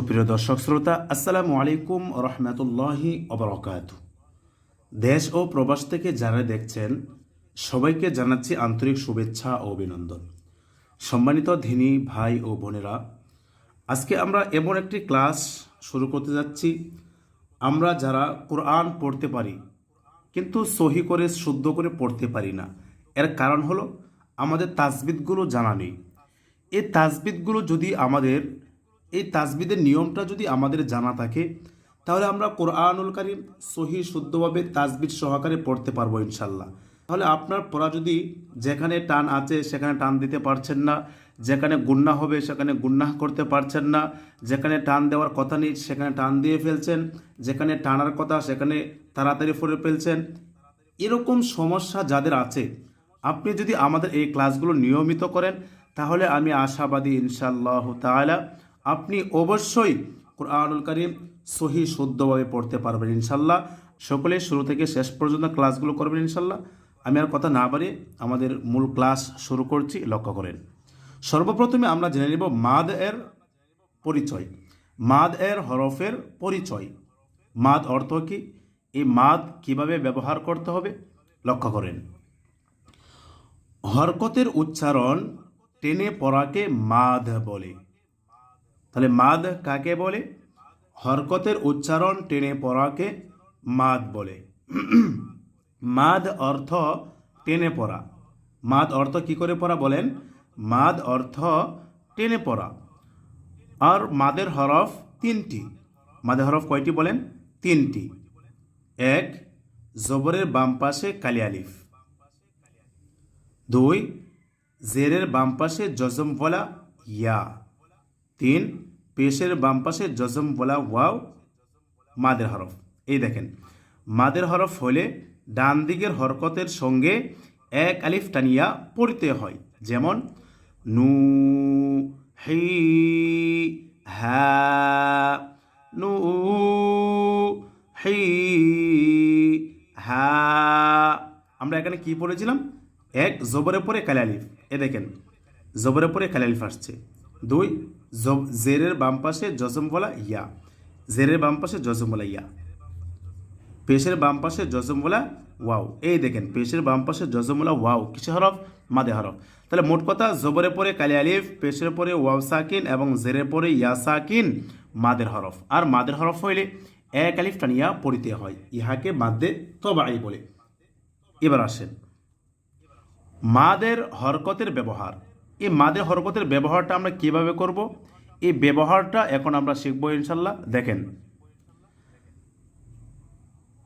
প্রিয় দর্শক শ্রোতা, আসসালামু আলাইকুম রহমতুল্লাহি অবরকাত দেশ ও প্রবাস থেকে যারা দেখছেন, সবাইকে জানাচ্ছি আন্তরিক শুভেচ্ছা ও অভিনন্দন। সম্মানিত ধিনী ভাই ও বোনেরা, আজকে আমরা এমন একটি ক্লাস শুরু করতে যাচ্ছি। আমরা যারা কোরআন পড়তে পারি, কিন্তু সহি করে, শুদ্ধ করে পড়তে পারি না, এর কারণ হলো আমাদের তাজবিদগুলো জানা নেই। এই তাজবিদগুলো যদি আমাদের এই তাজবিদের নিয়মটা যদি আমাদের জানা থাকে, তাহলে আমরা কোরআনুল কারিম সহি শুদ্ধভাবে তাজবিদ সহকারে পড়তে পারব ইনশাল্লাহ তাহলে আপনার পড়া যদি যেখানে টান আছে সেখানে টান দিতে পারছেন না, যেখানে গুন্না হবে সেখানে গুন্না করতে পারছেন না, যেখানে টান দেওয়ার কথা নেই সেখানে টান দিয়ে ফেলছেন, যেখানে টানার কথা সেখানে তাড়াতাড়ি ফলে ফেলছেন, এরকম সমস্যা যাদের আছে, আপনি যদি আমাদের এই ক্লাসগুলো নিয়মিত করেন, তাহলে আমি আশাবাদী ইনশাল্লাহ তাআলা আপনি অবশ্যই কোরআনুল করিম সহি শুদ্ধভাবে পড়তে পারবেন ইনশাল্লাহ সকলে শুরু থেকে শেষ পর্যন্ত ক্লাসগুলো করবেন ইনশাল্লাহ আমি আর কথা না বাড়িয়ে আমাদের মূল ক্লাস শুরু করছি, লক্ষ্য করেন। সর্বপ্রথমে আমরা জেনে নেব মাদ এর পরিচয়। মাদ এর হরফের পরিচয়। মাদ অর্থ কি? এই মাদ কীভাবে ব্যবহার করতে হবে? লক্ষ্য করেন। হরকতের উচ্চারণ টেনে পড়াকে মাদ বলে। তাহলে মাদ কাকে বলে? হরকতের উচ্চারণ টেনে পড়াকে মাদ বলে। মাদ অর্থ টেনে পড়া। মাদ অর্থ কি করে পড়া বলেন? মাদ অর্থ টেনে পড়া। আর মাদের হরফ তিনটি। মাদের হরফ কয়টি বলেন? তিনটি। এক, জবরের বাম পাশে কালি আলিফ। দুই, জেরের বাম পাশে জজম বলা ইয়া। তিন পেশের বাম পাশে জজম বলা ওয়াও, মাদের হরফ। এই দেখেন, মাদের হরফ হলে ডান দিকের হরকতের সঙ্গে এক আলিফ টানিয়া পড়তে হয়। যেমন, নু, হি, হ্যা, নু, হি, হ্যা। আমরা এখানে কি পড়েছিলাম? এক, জবরে পরে কালে আলিফ। এ দেখেন, জবরে পরে কালে আলিফ আসছে। দুই জেরের বাম পাশে জজম বলা ইয়া। জেরের বাম পাশে জজম বলা ইয়া। পেশের বাম পাশে জজম বলা ওয়াও। এই দেখেন, পেশের বাম পাশে জজম বলা ওয়াও। কিসে হরফ? মাদে হরফ। তাহলে মোট কথা, জবরে পরে কালি আলিফ, পেশের পরে ওয়াও সাকিন এবং জেরের পরে ইয়া সাকিন মাদের হরফ। আর মাদের হরফ হইলে এক আলিফ টানিয়া পড়িতে হয়। ইহাকে মাদ্দে তবাই বলে। এবার আসেন। মাদের হরকতের ব্যবহার। এই মাদের হরকতের ব্যবহারটা আমরা কীভাবে করব? এই ব্যবহারটা এখন আমরা শিখব ইনশাল্লাহ। দেখেন।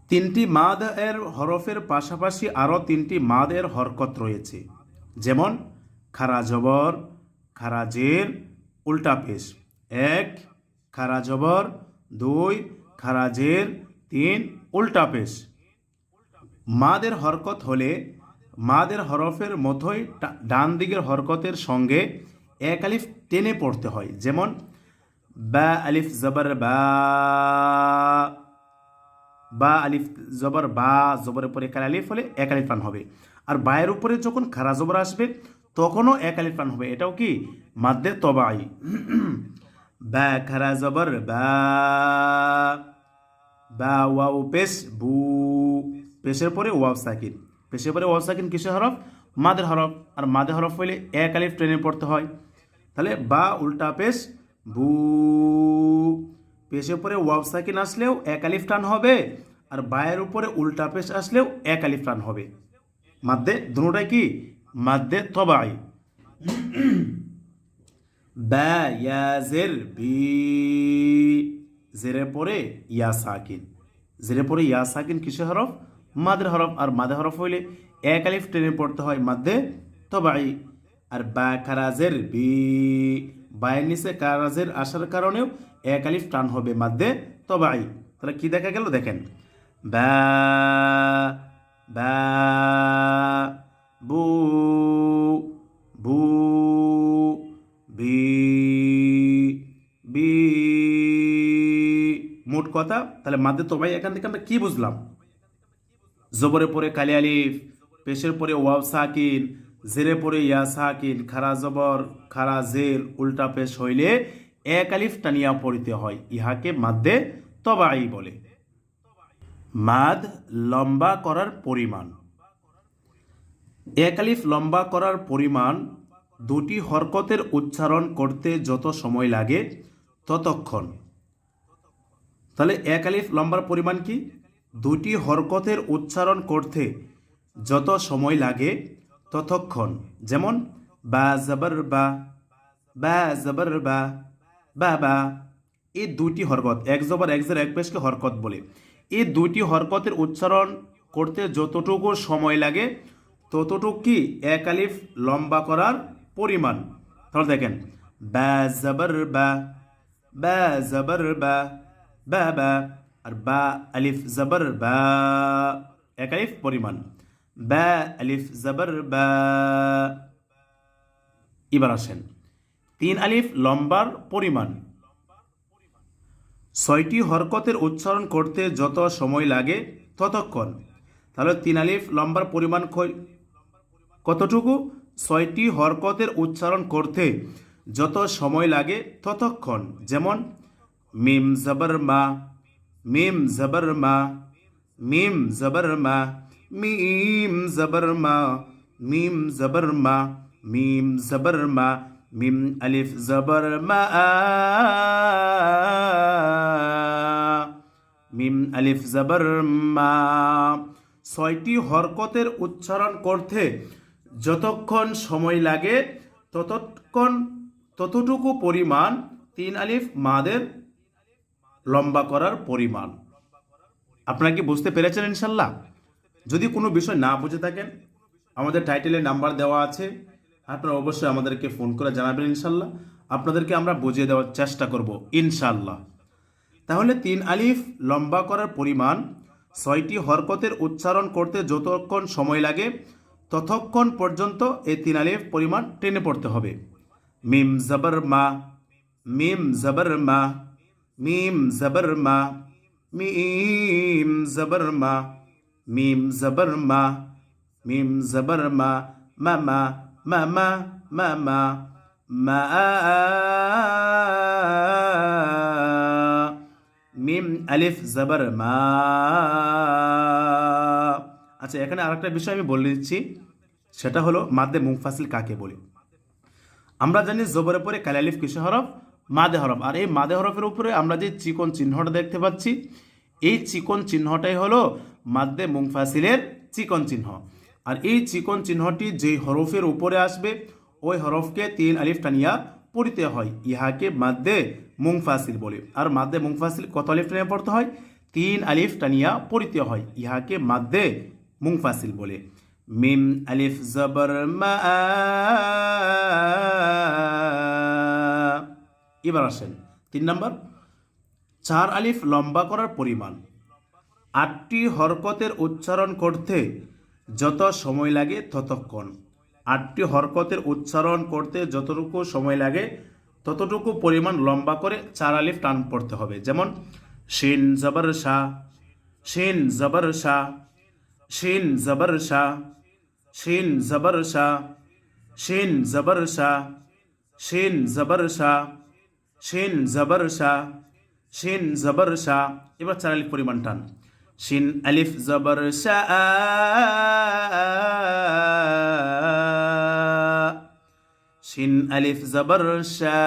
তিনটি মাদ এর হরফের পাশাপাশি আরও তিনটি মাদ এর হরকত রয়েছে। যেমন, খারা জবর, খারা জের, উল্টা পেশ। এক, খারা জবর। দুই, খারা জের। তিন, উল্টা পেশ। মাদের হরকত হলে মাদের হরফের মতোই ডান দিকের হরকতের সঙ্গে এক আলিফ টেনে পড়তে হয়। যেমন, বা আলিফ জবর বা বা আলিফ জবর বা জবরের পরে একাল আলিফ হলে এক আলিফ টান হবে। আর বায়ের উপরে যখন খারা জবর আসবে, তখনও এক আলিফ টান হবে। এটাও কি? মাদ্দের তবাই। বা খারা জবর বা বা ওয়াও পেশ, বু, পেশের পরে ওয়াও সাকিন পেশের পরে ওয়াও সাকিন কিসের হরফ? মাদের হরফ। আর মাদের হরফ হইলে এক আলিফ ট্রেনে পড়তে হয়। তাহলে বা উল্টা পেশ বু পেশের পরে ওয়াও সাকিন আসলেও এক আলিফ টান হবে। আর বায়ের উপরে উল্টা পেশ আসলেও এক আলিফ টান হবে। মাদ্দে দুটাই কি? মাদ্দে তবাই। বা ইয়াজের বি জেরের পরে ইয়া সাকিন। জেরের পরে ইয়া সাকিন কিসের হরফ? মাদের হরফ আর মাদে হরফ হইলে এক আলিফ টেনে পড়তে হয় মাদ্দে তবাই। আর বা কারাজের বি, বায়ের নিচে কারাজের আসার কারণেও এক আলিফ টান হবে মাদ্দে তবাই। তাহলে কি দেখা গেল? দেখেন। বা বা, বু বু, বি মোট কথা। তাহলে মাদ্দে তবাই এখান থেকে আমরা কি বুঝলাম? জবরে পরে কালি আলিফ, পেশের পরে ওয়াও সাকিন, জেরে পরে ইয়া সাকিন, খারা জবর, খারা জের, উল্টা পেশ হইলে এক আলিফ টানিয়া পড়িতে হয়, ইহাকে মাদ্দে তবাই বলে। মাদ লম্বা করার পরিমাণ। এক আলিফ লম্বা করার পরিমাণ দুটি হরকতের উচ্চারণ করতে যত সময় লাগে, ততক্ষণ। তাহলে এক আলিফ লম্বার পরিমাণ কি? দুটি হরকতের উচ্চারণ করতে যত সময় লাগে ততক্ষণ। যেমন, বা জবর বা বা জবর বা বা বা। এই দুটি হরকত, এক জবর, এক জের, এক পেশকে হরকত বলে। এই দুটি হরকতের উচ্চারণ করতে যতটুকু সময় লাগে, ততটুকু কি এক আলিফ লম্বা করার পরিমাণ। তাহলে দেখেন, বা জবর বা বা জবর বা বা বা। আর বা আলিফ জবর বা, এক আলিফ পরিমাণ। বা আলিফ জবর বা, এবার আসেন। তিন আলিফ লম্বার পরিমাণ। ছয়টি হরকতের উচ্চারণ করতে যত সময় লাগে ততক্ষণ। তাহলে তিন আলিফ লম্বার পরিমাণ কতটুকু? ছয়টি হরকতের উচ্চারণ করতে যত সময় লাগে ততক্ষণ। যেমন, মিম জবর মা মিম জবর মা, মিম জবর মা, মিম জবর মা, মিম জবর মা, মিম জবর মা, মিম আলিফ জবর মা, মিম আলিফ জবর ছয়টি হরকতের উচ্চারণ করতে যতক্ষণ সময় লাগে, ততক্ষণ, ততটুকু পরিমাণ তিন আলিফ মাদের লম্বা করার পরিমাণ। আপনারা কি বুঝতে পেরেছেন ইনশাল্লাহ? যদি কোনো বিষয় না বুঝে থাকেন, আমাদের টাইটেলে নাম্বার দেওয়া আছে। আপনারা অবশ্যই আমাদেরকে ফোন করে জানাবেন ইনশাল্লাহ। আপনাদেরকে আমরা বুঝিয়ে দেওয়ার চেষ্টা করব ইনশাল্লাহ। তাহলে তিন আলিফ, লম্বা করার পরিমাণ, ছয়টি হরকতের উচ্চারণ করতে যতক্ষণ সময় লাগে, ততক্ষণ পর্যন্ত এই তিন আলিফ পরিমাণ টেনে পড়তে হবে। মিম জবর মা, মিম জবর মা মিম জবর মা মিম জবর মা মিম জবর মা মিম জবর মা মামা মামা মামা, মা, মিম আলিফ জবর মা আচ্ছা এখানে আরেকটা বিষয় আমি বলে দিচ্ছি, সেটা হলো মাদ্দে মুফাসিল কাকে বলি? আমরা জানি জবরের পরে কালালিফ কিসে হরফ? মাদে হরফ আর এই মাদে হরফের উপরে আমরা যে চিকন চিহ্নটা দেখতে পাচ্ছি, এই চিকন চিহ্নটাই হলো মাদ্দে মুংফাসিলের চিকন চিহ্ন। আর এই চিকন চিহ্নটি যেই হরফের উপরে আসবে, ওই হরফকে তিন আলিফ টানিয়া পড়িতে হয়। ইহাকে মাদ্দে মুংফাসিল বলে। আর মাদ্দে মুংফাসিল কত আলিফ টানিয়া পড়তে হয়? তিন আলিফ টানিয়া পড়িতে হয়। ইহাকে মাদ্দে মুংফাসিল বলে। মিম আলিফ জবর মা এবার আসেন। তিন নম্বর, চার আলিফ লম্বা করার পরিমাণ। আটটি হরকতের উচ্চারণ করতে যত সময় লাগে ততক্ষণ। আটটি হরকতের উচ্চারণ করতে যতটুকু সময় লাগে ততটুকু পরিমাণ লম্বা করে চার আলিফ টান পড়তে হবে। যেমন, শিন জবর শাহ শিন জবর শাহ শিন জবর শাহ শিন জবর শাহ শিন জবর শাহ শিন জবর শাহ শিন জবর শাহ শিন জবর শাহ এবার চার আলিফ পরিমাণ টান। শিন আলিফ জবর শাহ শিন আলিফ জবর শাহ